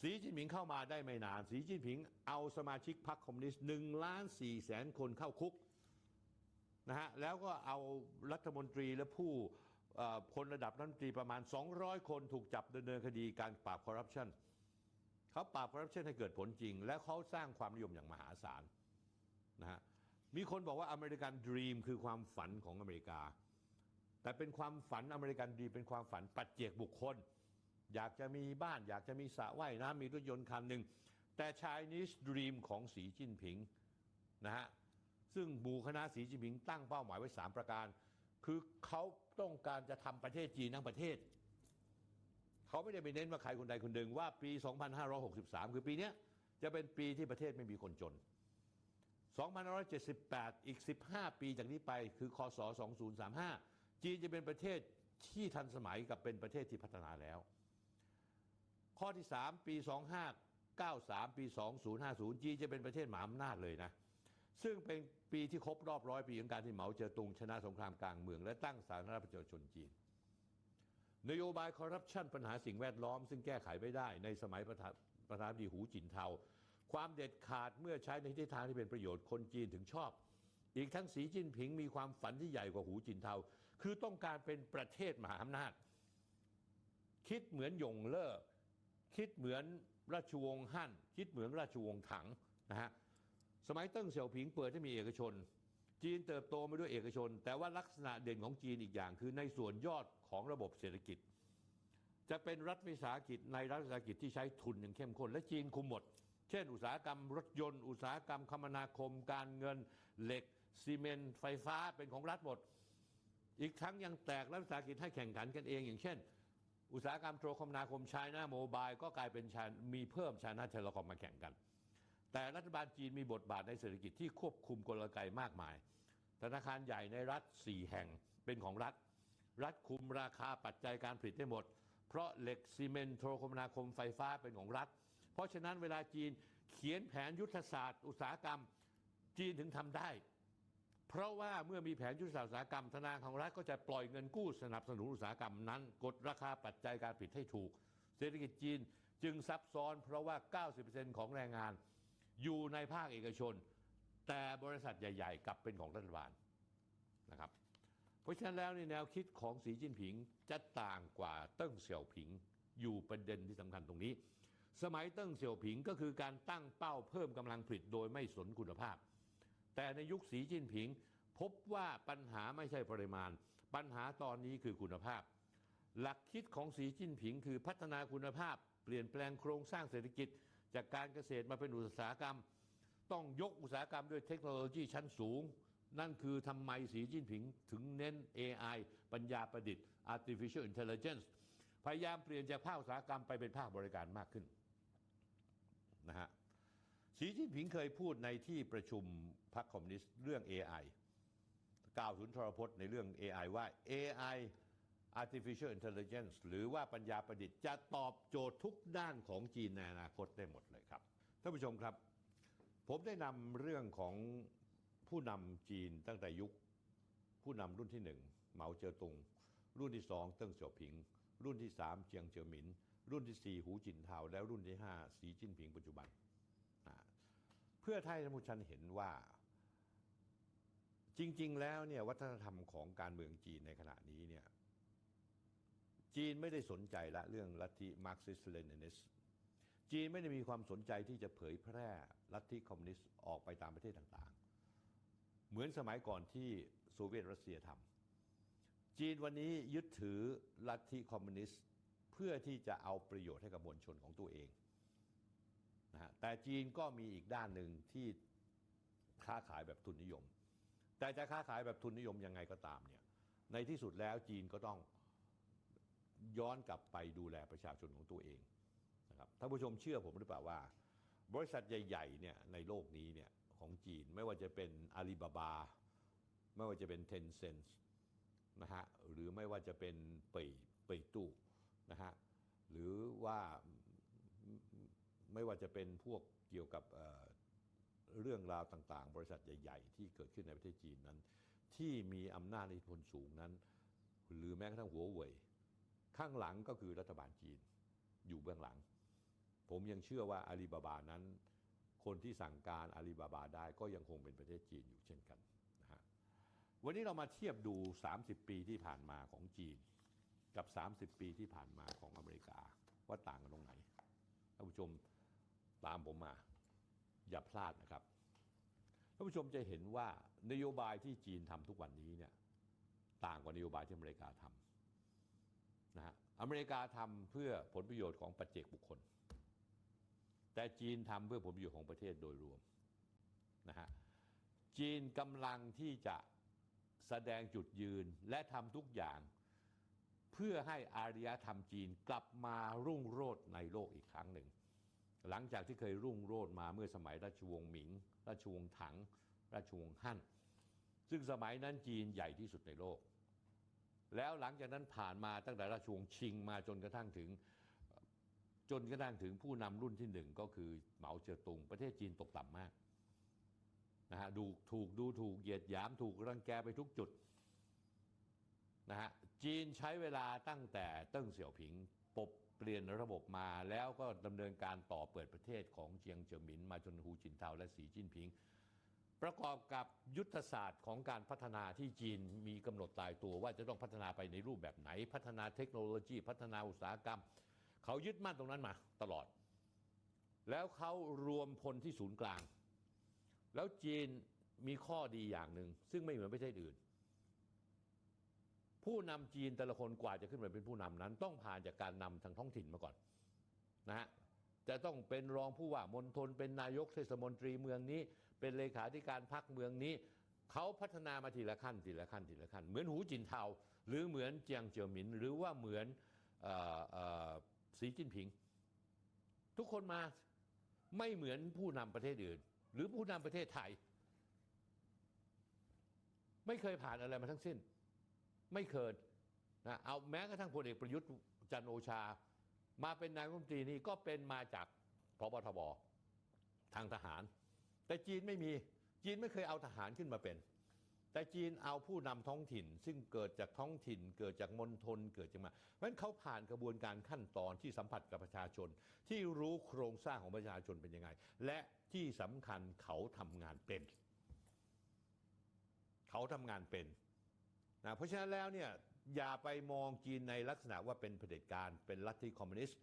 สีจิ้นผิงเข้ามาได้ไม่นาน สีจิ้นผิงเอาสมาชิกพรรคคอมมิวนิสต์หนึ่งล้านสี่แสนคนเข้าคุกนะฮะแล้วก็เอารัฐมนตรีและผู้คนระดับรัฐมนตรีประมาณ 200 คนถูกจับดำเนินคดีการปราบคอร์รัปชันเขาปราบคอร์รัปชันให้เกิดผลจริง และเขาสร้างความนิยมอย่างมหาศาลนะฮะมีคนบอกว่าอเมริกันดรีมคือความฝันของอเมริกา แต่เป็นความฝันอเมริกันดรีมเป็นความฝันปัจเจกบุคคล อยากจะมีบ้าน อยากจะมีสระว่ายน้ำมีรถยนต์คันหนึ่ง แต่ Chinese Dream ของสีจิ้นผิงนะฮะซึ่งหมู่คณะสีจิ้นผิงตั้งเป้าหมายไว้ 3 ประการ คือเขาต้องการจะทำประเทศจีนทั้งประเทศ เขาไม่ได้ไปเน้นว่าใครคนใดคนหนึ่งว่าปี 2563 คือปีนี้จะเป็นปีที่ประเทศไม่มีคนจน2578 อีก 15 ปีจากนี้ไปคือคศ2035 จีนจะเป็นประเทศที่ทันสมัยกับเป็นประเทศที่พัฒนาแล้ว ข้อที่ 3 ปี 2593 ปี 2050 จีนจะเป็นประเทศหมหาอำนาจเลยนะ ซึ่งเป็นปีที่ครบรอบร้อยปีของการที่เหมาเจ๋อตุงชนะสงครามกลางเมือง และตั้งสาธารณรัฐประชาชนจีน นโยบายคอร์รัปชันปัญหาสิ่งแวดล้อม ซึ่งแก้ไขไม่ได้ในสมัยประธานประธานาธิบดีหูจินเทา ความเด็ดขาดเมื่อใช้ในทิศทางที่เป็นประโยชน์คนจีนถึงชอบ อีกทั้งสีจิ้นผิงมีความฝันที่ใหญ่กว่าหูจินเทา คือต้องการเป็นประเทศมหาอำนาจ คิดเหมือนหยงเล่อ คิดเหมือนราชวงศ์ฮั่น คิดเหมือนราชวงศ์ถังนะฮะสมัยเติ้งเสี่ยวผิงเปิดให้มีเอกชน จีนเติบโตมาด้วยเอกชน แต่ว่าลักษณะเด่นของจีนอีกอย่าง คือในส่วนยอดของระบบเศรษฐกิจ จะเป็นรัฐวิสาหกิจในรัฐวิสาหกิจที่ใช้ทุนอย่างเข้มข้นและจีนคุมหมด เช่น อุตสาหกรรมรถยนต์ อุตสาหกรรมคมนาคม การเงินเหล็กซีเมนต์ไฟฟ้าเป็นของรัฐหมด อีกทั้งยังแตกรัฐวิสาหกิจให้แข่งขันกันเอง อย่างเช่น อุตสาหกรรมโทรคมนาคมช i นาโมบายก็กลายเป็นมีเพิ่มช i นาเทเลคอมมาแข่งกัน แต่รัฐบาลจีนมีบทบาทในเศรษฐกิจที่ควบคุมกลไกมากมาย ธนาคารใหญ่ในรัฐ 4 แห่งเป็นของรัฐ รัฐคุมราคาปัจจัยการผลิตได้หมด เพราะเหล็กซีเมนต์โทรคมนาคมไฟฟ้าเป็นของรัฐ เพราะฉะนั้นเวลาจีนเขียนแผนยุทธศาสตร์ อุตสาหกรรมจีนถึงทำได้ เพราะว่าเมื่อมีแผนยุทธศาสตร์อุตสาหกรรมธนาคารของรัฐก็จะปล่อยเงินกู้สนับสนุนอุตสาหกรรมนั้น กดราคาปัจจัยการผลิตให้ถูก เศรษฐกิจจีนจึงซับซ้อน เพราะว่า 90%ของแรงงานอยู่ในภาคเอกชน แต่บริษัทใหญ่ ๆกลับเป็นของรัฐบาลนะครับ เพราะฉะนั้นแล้วในแนวคิดของสีจิ้นผิงจะต่างกว่าเติ้งเสี่ยวผิงอยู่ประเด็นที่สำคัญตรงนี้ สมัยเติ้งเสี่ยวผิงก็คือการตั้งเป้าเพิ่มกำลังผลิตโดยไม่สนคุณภาพ แต่ในยุคสีจิ้นผิง พบว่าปัญหาไม่ใช่ปริมาณ ปัญหาตอนนี้คือคุณภาพ หลักคิดของสีจิ้นผิง คือพัฒนาคุณภาพ เปลี่ยนแปลงโครงสร้างเศรษฐกิจ จากการเกษตรมาเป็นอุตสาหกรรม ต้องยกอุตสาหกรรมด้วยเทคโนโลยีชั้นสูง นั่นคือทำไมสีจิ้นผิงถึงเน้น AI ปัญญาประดิษฐ์ artificial intelligence พยายามเปลี่ยนจากภาคอุตสาหกรรมไปเป็นภาคบริการมากขึ้นนะฮะ สีจิ้นผิงเคยพูดในที่ประชุมพรรคคอมมิวนิสต์เรื่อง AI กล่าวสุนทรพจน์ในเรื่อง AI ว่า AI artificial intelligence หรือว่าปัญญาประดิษฐ์จะตอบโจทย์ทุกด้านของจีนในอนาคตได้หมดเลยครับ ท่านผู้ชมครับ ผมได้นำเรื่องของผู้นำจีนตั้งแต่ยุค ผู้นำรุ่นที่หนึ่งเหมาเจ๋อตุง รุ่นที่สองเติ้งเสี่ยวผิง รุ่นที่สามเจียงเจ๋อหมิน รุ่นที่สี่หูจินเทาและรุ่นที่ห้าสีจิ้นผิงปัจจุบัน พื่อให้ท่านผู้ชมเห็นว่า จริง ๆ แล้วเนี่ยวัฒนธรรมของการเมืองจีนในขณะนี้เนี่ยจีนไม่ได้สนใจละเรื่องลัทธิมาร์กซิสเลนินิสจีนไม่ได้มีความสนใจที่จะเผยแพร่ลัทธิคอมมิวนิสต์ออกไปตามประเทศต่างๆ เหมือนสมัยก่อนที่โซเวียตรัสเซียทำจีนวันนี้ยึดถือลัทธิคอมมิวนิสต์เพื่อที่จะเอาประโยชน์ให้กับมวลชนของตัวเอง นะฮะแต่จีนก็มีอีกด้านหนึ่งที่ค้าขายแบบทุนนิยม แต่จะค้าขายแบบทุนนิยมยังไงก็ตามเนี่ยในที่สุดแล้วจีนก็ต้องย้อนกลับไปดูแลประชาชนของตัวเองนะครับท่านผู้ชมเชื่อผมหรือเปล่าว่า บริษัทใหญ่ๆเนี่ยในโลกนี้เนี่ยของจีนไม่ว่าจะเป็นอาลีบาบา ไม่ว่าจะเป็นเทนเซ็นส์นะฮะหรือไม่ว่าจะเป็นป่ยเป่ยตู้นะฮะหรือว่า ไม่ว่า จะเป็นพวกเกี่ยวกับเเรื่องราวต่างๆ บริษัทใหญ่ ๆ ที่เกิดขึ้นในประเทศจีนนั้น ที่มีอำนาจอิทธิพลสูงนั้น หรือแม้กระทั่งหัวเว่ยข้างหลังก็คือรัฐบาลจีนอยู่เบื้องหลัง ผมยังเชื่อว่าอาลีบาบานั้น คนที่สั่งการอาลีบาบาได้ก็ยังคงเป็นประเทศจีนอยู่เช่นกันนะฮะวันนี้เรามาเทียบดู 30 ปีที่ผ่านมาของจีน กับ 30 ปีที่ผ่านมาของอเมริกาว่าต่างกันตรงไหนท่านผู้ชม ตามผมมา อย่าพลาดนะครับท่านผู้ชมจะเห็นว่านโยบายที่จีนทำทุกวันนี้เนี่ยต่างกว่านโยบายที่อเมริกาทำนะฮะอเมริกาทำเพื่อผลประโยชน์ของปัจเจกบุคคล แต่จีนทำเพื่อผลประโยชน์ของประเทศโดยรวมนะฮะจีนกำลังที่จะแสดงจุดยืนและทำทุกอย่างเพื่อให้อารยธรรมจีนกลับมารุ่งโรจน์ในโลกอีกครั้งหนึ่ง หลังจากที่เคยรุ่งโรจน์มาเมื่อสมัยราชวงศ์หมิง ราชวงศ์ถัง ราชวงศ์ฮั่น ซึ่งสมัยนั้นจีนใหญ่ที่สุดในโลก แล้วหลังจากนั้นผ่านมาตั้งแต่ราชวงศ์ชิงมาจนกระทั่งถึงจนกระทั่งถึงผู้นำรุ่นที่หนึ่งก็คือเหมาเจ๋อตุง ประเทศจีนตกต่ำมากนะฮะดูถูกดูถูกเหยียดหยามถูกรังแกไปทุกจุดนะฮะจีนใช้เวลาตั้งแต่เติ้งเสี่ยวผิงปบ เปลี่ยนระบบมาแล้วก็ดำเนินการต่อเปิดประเทศของเจียงเจิ้หมิน มาจนฮูจินเทาและสีจิ้นผิง ประกอบกับยุทธศาสตร์ของการพัฒนาที่จีนมีกำหนดตายตัวว่าจะต้องพัฒนาไปในรูปแบบไหน พัฒนาเทคโนโลยี พัฒนาอุตสาหกรรม เขายึดมั่นตรงนั้นมาตลอด แล้วเขารวมพลที่ศูนย์กลาง แล้วจีนมีข้อดีอย่างหนึ่งซึ่งไม่เหมือนประเทศอื่น ผู้นำจีนแต่ละคนกว่าจะขึ้นมาเป็นผู้นำนั้น ต้องผ่านจากการนำทางท้องถิ่นมาก่อนนะฮะจะต้องเป็นรองผู้ว่ามณฑลเป็นนายกเทศมนตรีเมืองนี้ เป็นเลขาธิการพรรคเมืองนี้เขาพัฒนามาทีละขั้นทีละขั้นทีละขั้น เหมือนหูจินเทาหรือเหมือนเจียงเจียวหมิน หรือว่าเหมือนออสีจิ้นผิง ทุกคนมาไม่เหมือนผู้นำประเทศอื่น หรือผู้นำประเทศไทย ไม่เคยผ่านอะไรมาทั้งสิ้น ไม่เคยนะเอาแม้กระทั่งพลเอกประยุทธ์จันโอชา มาเป็นนายกรัฐมนตรีนี่ก็เป็นมาจากพบทบทางทหาร แต่จีนไม่มีจีนไม่เคยเอาทหารขึ้นมาเป็น แต่จีนเอาผู้นำท้องถิ่น ซึ่งเกิดจากท้องถิ่น เกิดจากมณฑลเกิดจากมา เพราะฉะนั้นเขาผ่านกระบวนการขั้นตอนที่สัมผัสกับประชาชน ที่รู้โครงสร้างของประชาชนเป็นยังไง และที่สำคัญเขาทำงานเป็น เขาทำงานเป็น นะเพราะฉะนั้นแล้วเนี่ยอย่าไปมองจีนในลักษณะว่าเป็นเผด็จการเป็นลัทธิคอมมิวนิสต์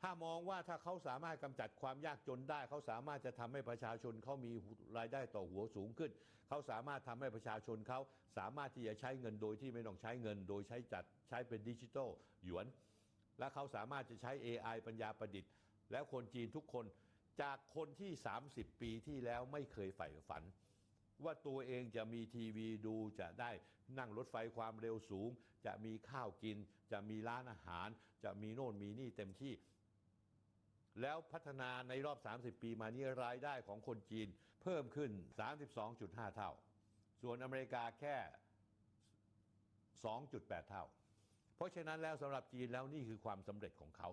ถ้ามองว่าถ้าเขาสามารถกำจัดความยากจนได้ เขาสามารถจะทำให้ประชาชนเขามีรายได้ต่อหัวสูงขึ้น เขาสามารถทำให้ประชาชนเขาสามารถที่จะใช้เงินโดยที่ไม่ต้องใช้เงิน โดยใช้จัดใช้เป็นดิจิทัลหยวน และเขาสามารถจะใช้ AI ปัญญาประดิษฐ์ แล้วคนจีนทุกคนจากคนที่ 30 ปีที่แล้วไม่เคยใฝ่ฝัน ว่าตัวเองจะมีทีวีดูจะได้นั่งรถไฟความเร็วสูง จะมีข้าวกิน จะมีร้านอาหาร จะมีโน่นมีนี่เต็มที่ แล้วพัฒนาในรอบ 30 ปีมานี้รายได้ของคนจีนเพิ่มขึ้น 32.5 เท่า ส่วนอเมริกาแค่ 2.8 เท่า เพราะฉะนั้นแล้วสำหรับจีนแล้วนี่คือความสำเร็จของเขา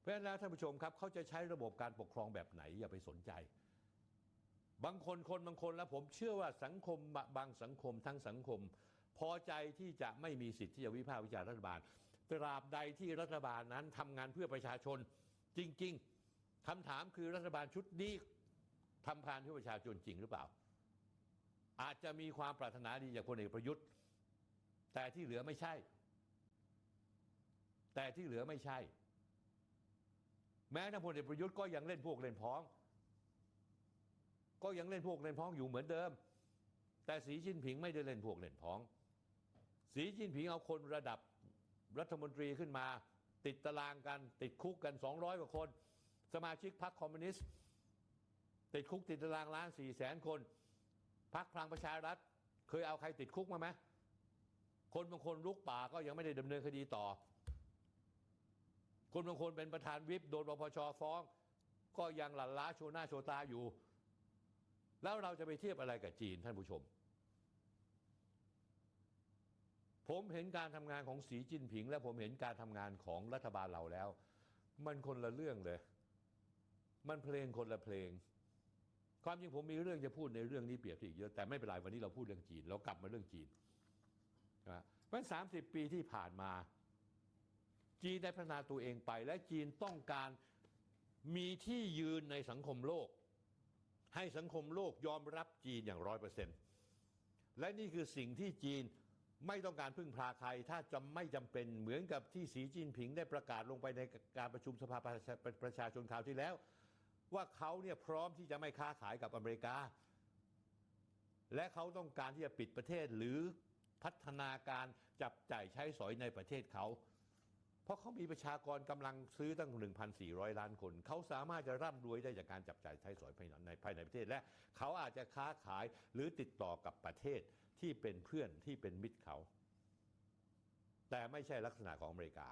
เพราะฉะนั้นแล้วท่านผู้ชมครับเขาจะใช้ระบบการปกครองแบบไหนอย่าไปสนใจ บางคนคนบางคนแล้วผมเชื่อว่าสังคมบางสังคมทั้งสังคม พอใจที่จะไม่มีสิทธิ์ที่จะวิพากษ์วิจารณ์รัฐบาลตราบใดที่รัฐบาลนั้นทำงานเพื่อประชาชนจริง ๆคำถามคือรัฐบาลชุดนี้ทำงานเพื่อประชาชนจริงหรือเปล่า อาจจะมีความปรารถนาดีจากพลเอกประยุทธ์ แต่ที่เหลือไม่ใช่ แต่ที่เหลือไม่ใช่ แม้ทั้งพลเอกประยุทธ์ก็ยังเล่นพวกเล่นพ้อง ก็ยังเล่นพวกเล่นพ้องอยู่เหมือนเดิม แต่สีจิ้นผิงไม่ได้เล่นพวกเล่นพ้อง สีจิ้นผิงเอาคนระดับรัฐมนตรีขึ้นมา ติดตารางกันติดคุกกัน 200 กว่าคน สมาชิกพรรคคอมมิวนิสต์ติดคุกติดตารางล้านสี่แสนคนพรรคพลังประชารัฐ เคยเอาใครติดคุกมาไหมคนบางคนลุกป่าก็ยังไม่ได้ดำเนินคดีต่อ คนบางคนเป็นประธานวิปโดนปปชฟ้อง ก็ยังหลั่นล้าโชว์หน้าโชว์ตาอยู่ แล้วเราจะไปเทียบอะไรกับจีนท่านผู้ชม ผมเห็นการทำงานของสีจิ้นผิง และผมเห็นการทำงานของรัฐบาลเราแล้ว มันคนละเรื่องเลย มันเพลงคนละเพลง ความจริงผมมีเรื่องจะพูดในเรื่องนี้เปรียบเทียบเยอะแต่ไม่เป็นไรวันนี้เราพูดเรื่องจีน เรากลับมาเรื่องจีนนะมันสามสิบปีที่ผ่านมา จีนได้พัฒนาตัวเองไป และจีนต้องการมีที่ยืนในสังคมโลก ให้สังคมโลกยอมรับจีนอย่างร้อยเปอร์เซ็นต์และนี่คือสิ่งที่จีนไม่ต้องการพึ่งพาใคร ถ้าจะไม่จำเป็นเหมือนกับที่สีจิ้นผิงได้ประกาศลงไปในการประชุมสภาประชาชนคราวที่แล้ว ว่าเขาเนี่ยพร้อมที่จะไม่ค้าขายกับอเมริกา และเขาต้องการที่จะปิดประเทศหรือพัฒนาการจับจ่ายใช้สอยในประเทศเขา เพราะเขามีประชากรกำลังซื้อตั้ง 1,400 ล้านคน เขาสามารถจะร่ำรวยได้จากการจับจ่ายใช้สอยภายใน ประเทศ และเขาอาจจะค้าขายหรือติดต่อกับประเทศที่เป็นเพื่อนที่เป็นมิตรเขา แต่ไม่ใช่ลักษณะของอเมริกา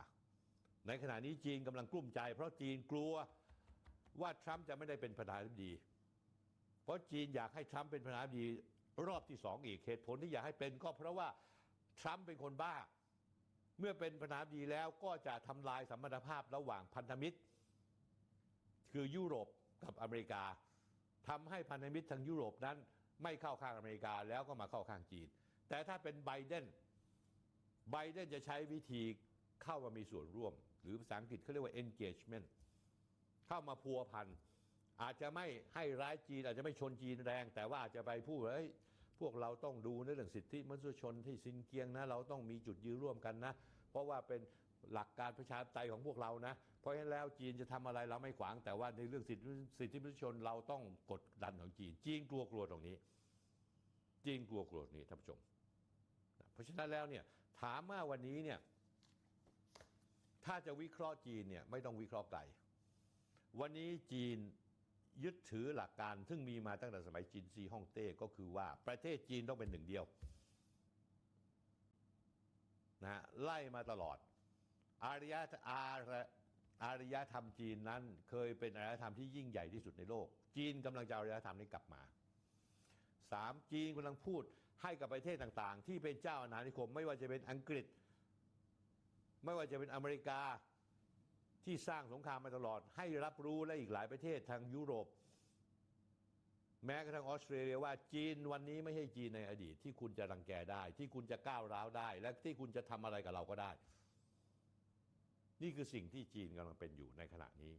ในขณะนี้จีนกำลังกลุ้มใจ เพราะจีนกลัวว่าทรัมป์จะไม่ได้เป็นประธานาธิบดี เพราะจีนอยากให้ทรัมป์เป็นประธานาธิบดีรอบที่สองอีกเหตุผลที่อยากให้เป็นก็เพราะว่าทรัมป์เป็นคนบ้า เมื่อเป็นประธานาธิบดีแล้วก็จะทำลายสัมพันธภาพระหว่างพันธมิตร คือยุโรปกับอเมริกา ทำให้พันธมิตรทางยุโรปนั้น ไม่เข้าข้างอเมริกาแล้วก็มาเข้าข้างจีน แต่ถ้าเป็นไบเดนไบเดนจะใช้วิธีเข้ามามีส่วนร่วม หรือภาษาอังกฤษเขาเรียกว่า engagement เข้ามาพัวพันอาจจะไม่ให้ร้ายจีน อาจจะไม่ชนจีนแรง แต่ว่าอาจจะไปพูดว่าเฮ้ยพวกเราต้องดูในเรื่องสิทธิมนุษยชนที่ซินเกียงนะ เราต้องมีจุดยืนร่วมกันนะ เพราะว่าเป็นหลักการประชาธิปไตยของพวกเรานะ ราะฉะนั้นแล้วจีนจะทำอะไรเราไม่ขวางแต่ว่าในเรื่องสิทธิสิทธิมนุษยชนเราต้องกดดันของจีน จีนกลัวกลัวตรงนี้ จีนกลัวกลัวนี้ท่านผู้ชมเพราะฉะนั้นแล้วเนี่ยถามว่าวันนี้เนี่ยถ้าจะวิเคราะห์จีนเนี่ยไม่ต้องวิเคราะห์ไกลวันนี้จีนยึดถือหลักการซึ่งมีมาตั้งแต่สมัยจีนซีฮ่องเต้ก็คือว่าประเทศจีนต้องเป็นหนึ่งเดียวนะไล่มาตลอดอารยธอาร อารยธรรมจีนนั้นเคยเป็นอารยธรรมที่ยิ่งใหญ่ที่สุดในโลก จีนกำลังจะเอาอารยธรรมนี้กลับมาสามจีนกำลังพูดให้กับประเทศต่างๆ ที่เป็นเจ้าอาณานิคม ไม่ว่าจะเป็นอังกฤษ ไม่ว่าจะเป็นอเมริกาที่สร้างสงครามมาตลอด ให้รับรู้และอีกหลายประเทศทางยุโรป แม้กระทั่งออสเตรเลียว่าจีนวันนี้ไม่ใช่จีนในอดีต ที่คุณจะรังแกได้ ที่คุณจะก้าวร้าวได้ และที่คุณจะทำอะไรกับเราก็ได้ นี่คือสิ่งที่จีนกำลังเป็นอยู่ในขณะนี้